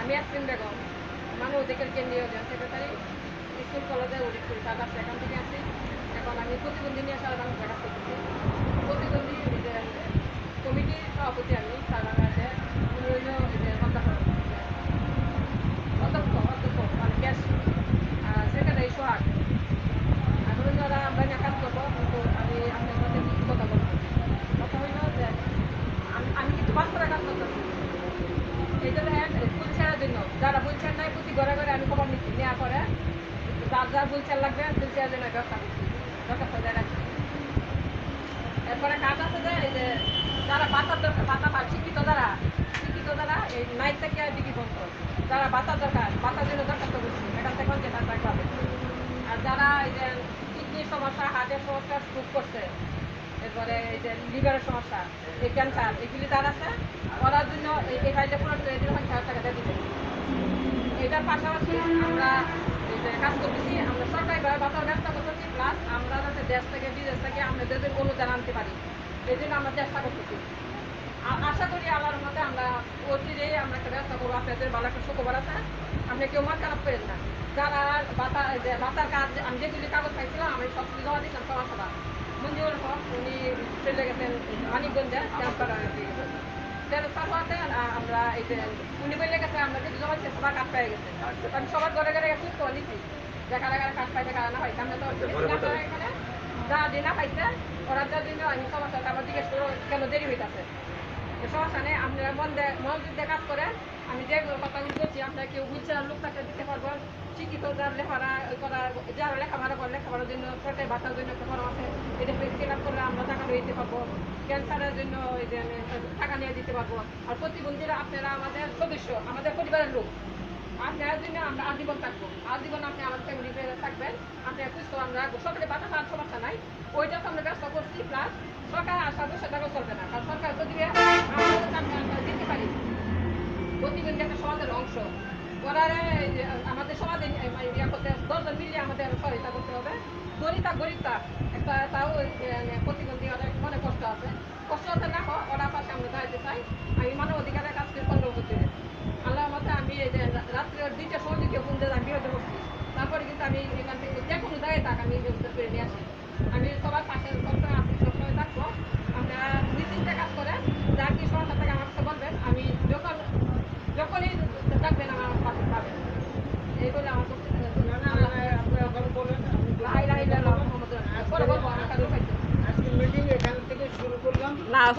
আমি আসিম বেগম মানে ওদিকের কেন্দ্রীয় সেক্রেটারি স্কুল কলেজে উল্লেখ করি তার কাছে এখান থেকে আসি এখন আমি প্রতিবন্ধী নিয়ে সারা বাংলা কাজ করতেছি প্রতিবন্ধী এই যে কমিটির সভাপতি আমি সারা বাংলাতে উনি হইল এই যে অধ্যক্ষ অধ্যক্ষ অধ্যক্ষ মানে গ্যাস সেক্রেটারি সোহাগ এখন যারা আমরা নিয়ে কাজ করব কিন্তু আমি আপনার সাথে কিছু কথা বলব কথা হইল যে আমি আমি কিন্তু বাস্তবে কাজ করতেছি এই জন্য ফুল ছেড়ার জন্য যারা ফুল ছেড় নাই প্রতি ঘরে ঘরে আমি নেওয়ার পরে যার যার ফুল লাগবে ফুল জন্য ব্যবস্থা এরপরে কাজ আছে যে, এই যে যারা বাতার দরকার বাতা পায় শিক্ষিত যারা শিক্ষিত যারা, এই নাইট থেকে ডিগ্রি পর্যন্ত যারা বাতার দরকার, বাতার জন্য দরখাস্ত করছি এখান থেকে যে টাকা পাবে। আর যারা এই যে কিডনির সমস্যা হার্টের সমস্যা স্ট্রোক করছে, এরপরে এই যে লিভারের সমস্যা, এই ক্যান্সার এগুলি যার আছে ওরার জন্য এই- ফাইলটা পূরণ করে দিলে হাজার টাকা দিয়ে দিবে এটার পাশাপাশি আমরা কাজ করতেছি, আমরা সরকারিভাবে বাতার ব্যবস্থা করতেছি প্লাস আমরা যাতে দেশ থেকে, বিদেশ থেকে আমাদের অনুদান আনতে পারি, এই জন্য আমরা চেষ্টা করতেছি। আশা করি আল্লাহর মধ্যে আমরা অচিরেই আমরা একটা ব্যবস্থা করব। আপনাদের ভালো একটা সুখবর আছে। আপনি কেউ মন খারাপ করেন না। যারা বাতা বাতার কাজ, আমি যেগুলি কাগজ পাইছিলাম, আমি সব জমা দিয়েছিলাম সবার সভা মঞ্জুর হক, উনি চলে গেছেন মানিকগঞ্জে ট্রান্সফার হয়ে আমরা এই যে উনি বলে গেছে আমরা যেহেতু জমা দিচ্ছি সবার কাজ পেয়ে গেছে। আমি সবার ঘরে ঘরে খুব করে নিচ্ছি যে কথা কারা কাজ পাইছে কারা না পাইছে আমরা তো যা দিনা পাইছে ওরা আমি সবার সাথে আবার জিজ্ঞেস করব কেন দেরি হইতাছে? তো সমস্যা নেই আপনারা মন কাজ করেন। আমি যে কথাগুলো বলছি আপনারা কেউ বুঝছে না পারব শিক্ষিত যার লেখাপড়া করা, যারা লেখাপড়া করে লেখাপড়ার জন্য সরকারি ভাতার জন্য একটা ফর্ম আছে, এটা ফিল আপ করলে আমরা টাকা নিয়ে দিতে ক্যান্সারের জন্য এই যে টাকা নিয়ে দিতে পারব। আর প্রতিবন্ধীরা আপনারা আমাদের সদস্য, আমাদের পরিবারের লোক। আপনার জন্য আমরা আজীবন থাকব। আজীবন আপনি আমাদের ফ্যামিলি থাকবেন। আপনি সুস্থ, আমরা সরকারি বাতা পাওয়ার সমস্যা নাই। ওইটা তো আমরা ব্যবস্থা করছি প্লাস সরকার আসার বসে টাকা চলবে না। কারণ সরকার চাকরি আমরা দিতে পারি, প্রতিবন্ধী একটা সমাজের অংশ। করারে আমাদের সমাজে করতে, দশজন মিলিয়ে আমাদের সহায়তা করতে হবে। গরিবটা গরিবটা একটা প্রতিবন্ধী অনেক মনে কষ্ট আছে। কষ্ট আছে না ওরা পাশে আমরা দাঁড়াইতে চাই আমি মানব অধিকারের কাজ পনেরো বছর আল্লাহ আমি রাত্রে দুইটা সময় দিকে আমি বিরত তারপরে কিন্তু আমি এখান থেকে যে কোনো জায়গায় থাক, আমি নিয়ে আসি। আমি সবার পাশে